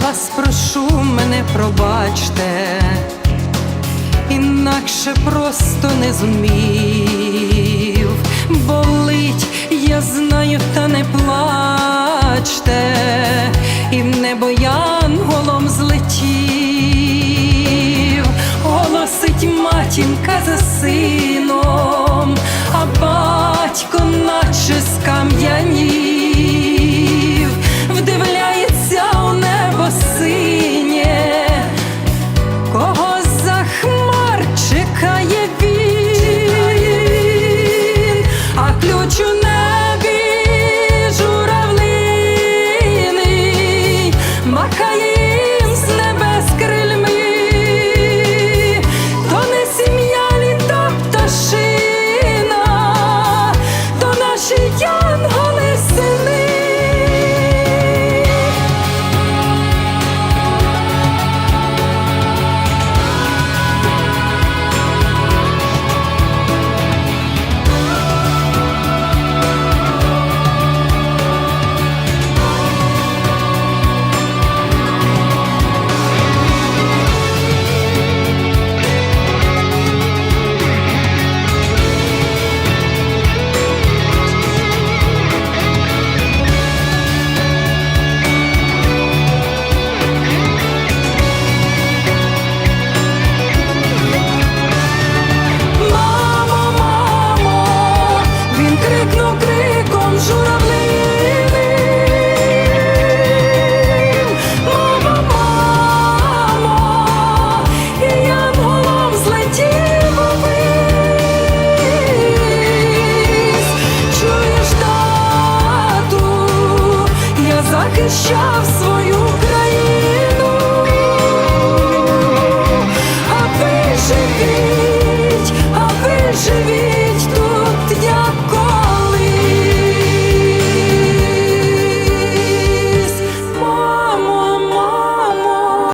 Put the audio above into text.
Вас прошу, мене пробачте, інакше просто не зумів. Болить, я знаю, та не плачте, і не небо Я захищав свою